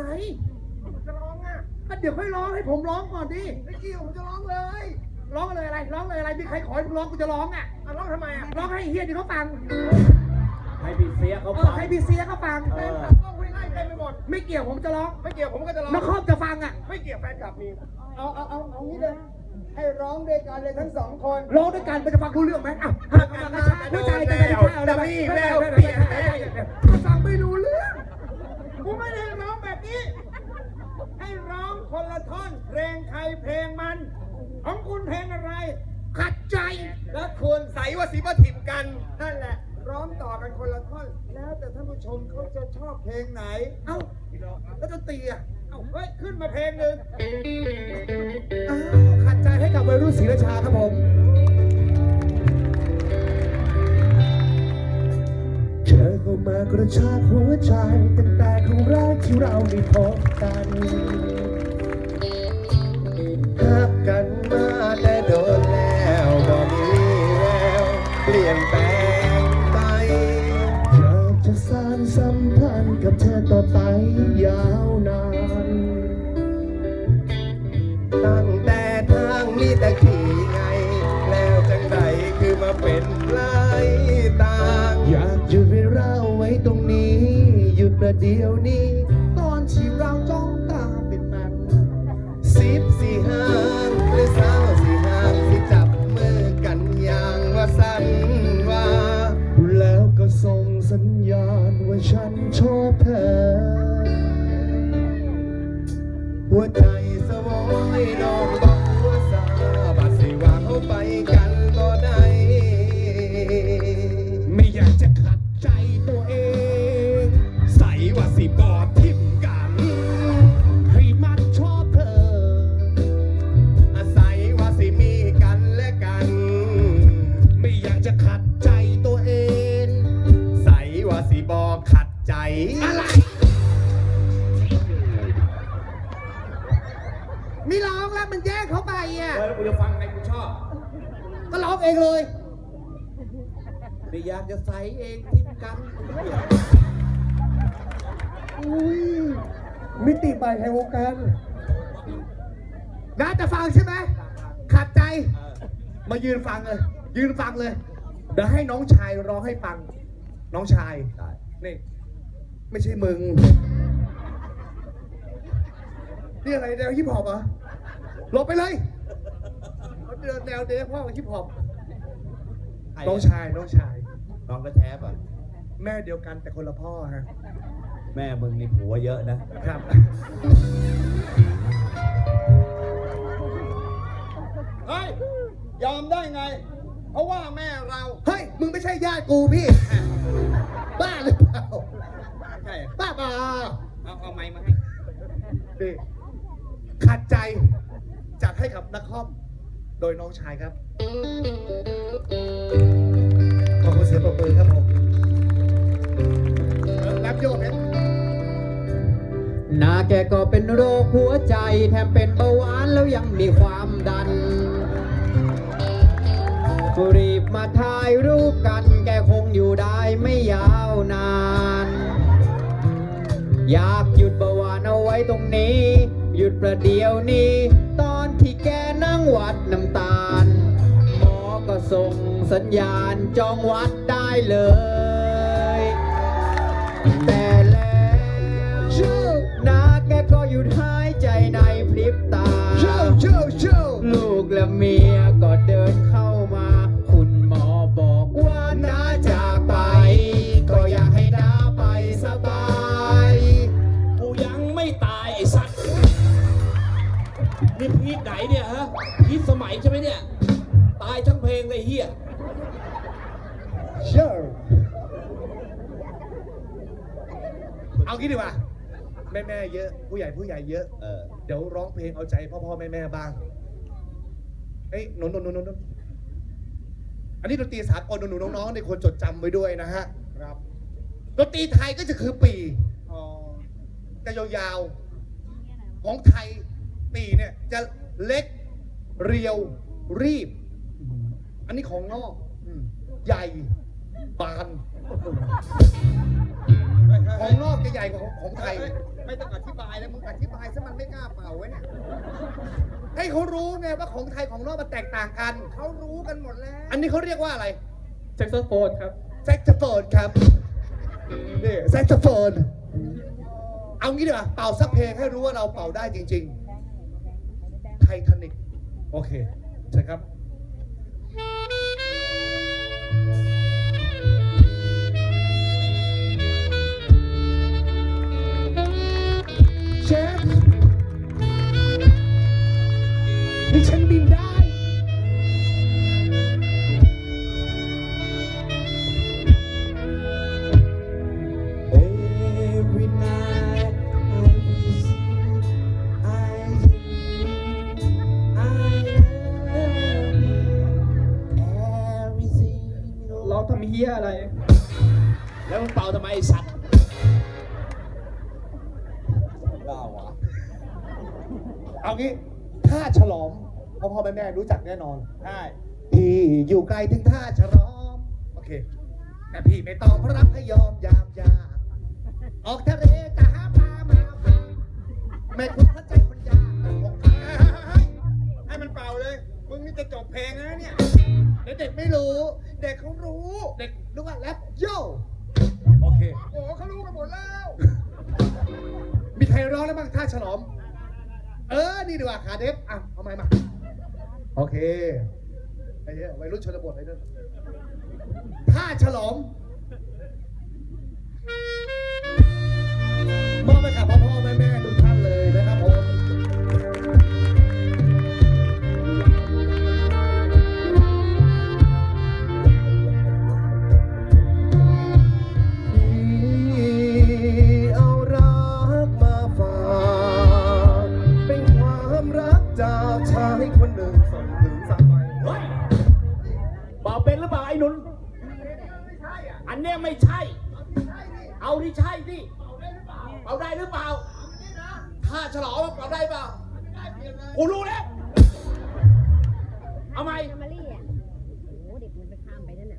อะไรผมจะร้องอะอะเดี๋ยวค่อยร้องให้ผมร้องก่อนดิไม่เกี่ยวผมจะร้องเลยร้องเลยอะไร ร้องเลยอะไรมีใครขอให้มึงร้องกูจะร้องอะอะร้องทำไมอะร้องให้เฮียที่เขาฟังให้พี่เสียเขาเอฟัอง ให้พี่เสียเขาฟังแฟนคลับร้องคุยไล่เต็มไปหมด ไม่เกี่ยวผมจะร้องไม่เกี่ยวผมก็จะร้อง นครจะฟังอะไม่เกี่ยวแฟนคลับมีเอาเอาเอาเอางี้เลย ให้ร้องด้วยกันเลยทั้งสองคนร้องด้วยกันมันจะฟังรู้เรื่องไหมอ้าวหักกันนะผู้ชายจะได้ข้าวได้ไหมฟังไม่รู้เรื่องกูไม่ได้ร้องแบ บนี้ ให้ร้องคนละท่อนเพลงใครเพลงมัน ของคุณเพลงอะไร ขัดใจ แล้วคุณใสว่าสีประถิ่มกัน นั่นแหละ ร้องต่อกันคนละท่อน แล้วแต่ท่านผู้ชมเขาจะชอบเพลงไหน เอ้า แล้วดนตรีอะ เอ้า เฮ้ย ขึ้นมาเพลงหนึ่งอ้าวขัดใจให้กับวัยรุ่นศรีราชาครับผม เธอเข้ามากระชากหัวใจตั้งแต่ครั้งแรก ที่เราได้พบกันหักกันมาแต่โดนแล้วบ่มีแววเปลี่ยนแปลงไปอยากจะสร้างสัมพันธ์กับเธอต่อไปยาวนาน ตั้งแต่ทางมีแต่ขี่ไง แล้วจังใดคือมาเป็นลายต่าง อยากหยุดเวลาไว้ตรงนี้ หยุดประเดี๋ยวนี้ ที่เราจ้องตาเป็นมันสิบสี่ห้างหรือสาวสี่ห้างสิจับมือกันอย่างว่าสันว่าแล้วก็ส่งสัญญาณว่าฉันชอบเธอ หัวใจสวอยดอก ไม่อยากจะใส่เองทิมกันอุ้ยมิติใหม่แห่งวงการน่าจะฟังใช่ไหมขัดใจ มายืนฟังเลย ยืนฟังเลย เดี๋ยวให้น้องชายร้องให้ฟัง น้องชาย นี่ ไม่ใช่มึง นี่อะไรแนวฮิปฮอปเหรอหลบไปเลยเขาเดินแนวเดฟพ่อฮิปฮอป น้องชายน้องชาย น้องก็แท้ป่ะ แม่เดียวกันแต่คนละพ่อฮะแม่มึงนี่ผัวเยอะนะ ครับ เฮ้ย ยอมได้ไง เพราะว่าแม่เราเฮ้ย มึงไม่ใช่ญาติกูพี่ บ้าหรือเปล่าใช่บ้าเปล่าเอาเอาไม้มาให้นี่ขัดใจจัดให้กับนักคอม โดยน้องชายครับ ขอบคุณเสียงปรบมือครับผมเออแรปโยกเนี่ยนาแกก็เป็นโรคหัวใจ แถมเป็นเบาหวานแล้วยังมีความดัน รีบมาถ่ายรูปกัน แกคงอยู่ได้ไม่ยาวนาน อยากหยุดเบาหวานเอาไว้ตรงนี้ หยุดประเดี๋ยวนี้ ตอนที่แกนั่งวัดน้ำตาล ส่งสัญญาณจองวัดได้เลย แต่แล้วนาแกก็หยุดหายใจในพริบตาโชว์โชว์โชว์ลูกและเมียก็เดินเข้ามา คุณหมอบอกว่าน้าจากไป ก็อยากให้น้าไปสบาย กูยังไม่ตายไอ้สัตว์ นี่พีทไหนเนี่ยฮะพีทสมัยใช่ไหมเนี่ย ตายทั้งเพลงเลยเฮียโชว์เอางี้ดีกว่าแม่แม่ๆเยอะ ผู้ใหญ่ผู้ใหญ่เยอะ เออเดี๋ยวร้องเพลงเอาใจพ่อพ่อแม่แม่ๆบ้าง เอ้ยหนูหนูหนูหนูหนูอันนี้ดนตรีสากลหนูหนูน้องๆในควรจดจำไว้ด้วยนะฮะ ครับ ดนตรีไทยก็จะคือปีอ๋อ จะยาวๆ ของไทยปีเนี่ยจะเล็กเรียวรีบ อันนี้ของนอกอืมใหญ่บานเฮ้ยของนอกจะใหญ่กว่าของไทย ไม่ต้องอธิบายแล้วมึงอธิบายซะมันไม่กล้าเป่าไว้เนี่ยให้เขารู้ไงว่าของไทยของนอกมันแตกต่างกัน เขารู้กันหมดแล้ว อันนี้เขาเรียกว่าอะไรแซกโซโฟนครับ แซกโซโฟนครับนี่แซกโซโฟน เอางี้ดีกว่าเป่าสักเพลงให้รู้ว่าเราเป่าได้จริง ๆ ไททานิกโอเคใช่ครับ เราทำเฮียอะไร แล้วมึงเป่าทำไมไอ้สัตว์เอางี้ท่าฉลอมพ่อพ่อแม่แม่รู้จักแน่นอนใช่พี่อยู่ไกลถึงท่าฉลอม โอเค แต่พี่ไม่ต้องเพราะรักให้ยอมยามยากออกทะเลจะหาปลามาฝากแม่คุณพระใจ จะจบเพลงแล้วนะเนี่ยเดี๋ยวเด็กไม่รู้ เด็กเขารู้เด็กรู้ว่าแรปโย่โอเค โอ้เขารู้กันหมดแล้ว มีใครร้องแล้วบ้างท่าฉลอม เออ นี่ดีกว่าขาเดฟอะเอาไม้มา โอเคไอ้เหี้ยวัยรุ่นชนบทไอ้นั่นท่าฉลอมม กูรู้แล้ว เอาไหม ทำมารี่อะโอ้โหเด็กมันไปข้ามไปนั่นน่ะ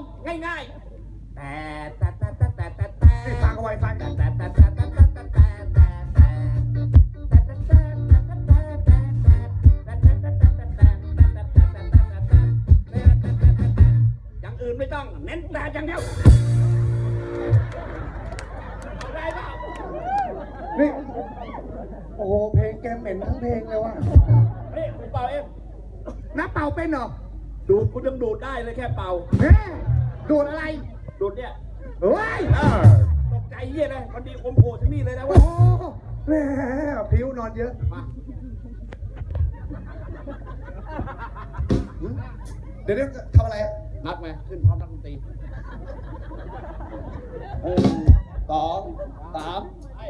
งง่ายๆ แต่แต่แต่แต่แต่แต่แต่ฟังเอาไว้ฟังกันแต่แต่แต่แต่แต่แต่แต่แต่แต่อย่างอื่นไม่ต้อง เน้นแต่อย่างเดียวเอาได้เปล่านี่ โอ้โหเพลงแกเหม็นทั้งเพลงเลยว่ะเฮ้ยกูเป่าเองนับเป่าเป็นเหรอดูดกูยังดูดได้เลยแค่เป่า เฮ้ ดูดอะไร ดูดเนี่ยเฮ้ยตกใจเยี่ยเลยมันดีคมโผล่ที่นี่เลยนะโอ้เว่าโหแหมพริ้วนอนเยอะมาเดี๋ยวเดี๋ยวทำอะไรอะนัดไหมขึ้นพร้อมนักดนตรีหนึ่งสองสามไป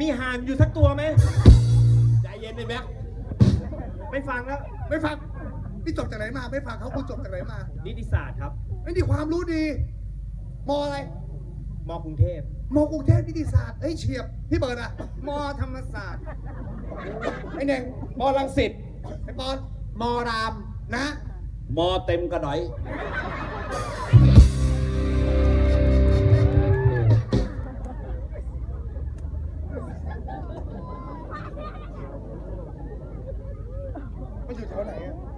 มีห่างอยู่สักตัวไหมใจเย็นเลยแม็กไม่ฟังแล้ว ไม่ฟังนี่จบจากไหนมา ไม่ฟังเขาคุณจบจากไหนมานิติศาสตร์ครับไม่ดีความรู้ดี มออะไร มกรุงเทพมอกรุงเทพนิติศาสตร์เฮ้ยเฉียบพี่เบิร์ดอะมธรรมศาสตร์ไอ้เน่งมอลังสิตไอ้ปอนมอรามนะ มอเต็มกระดอย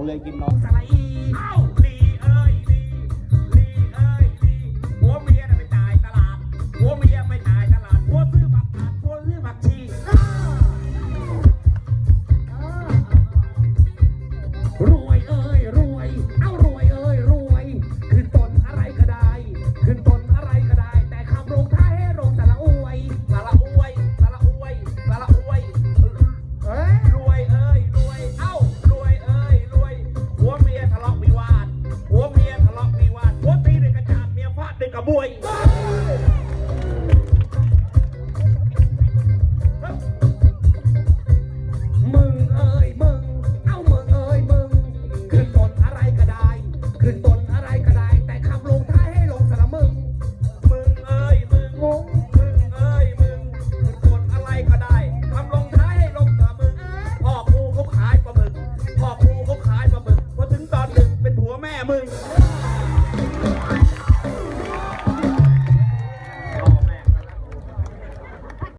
ผมเลยกินน้องสไลอีเอ้าลีเอ้ยลีลีเอ้ยลีผัวเมียน่ะไปจ่ายตลาดผัวเมียไปจ่ายตลาดผัวซื้อผักกาดผัวซื้อผักชีรวยเอ้ยรวย เอ้ารวยเอ้ยรวย ขึ้นต้นอะไรก็ได้ ขึ้นต้นอะไรก็ได้ แต่คำลงท้ายให้ลงสระอวยสระอวยสระอวยสระอวยเอ้ยรวยเอ้ยรวย เอ้า ยฟาดด้วย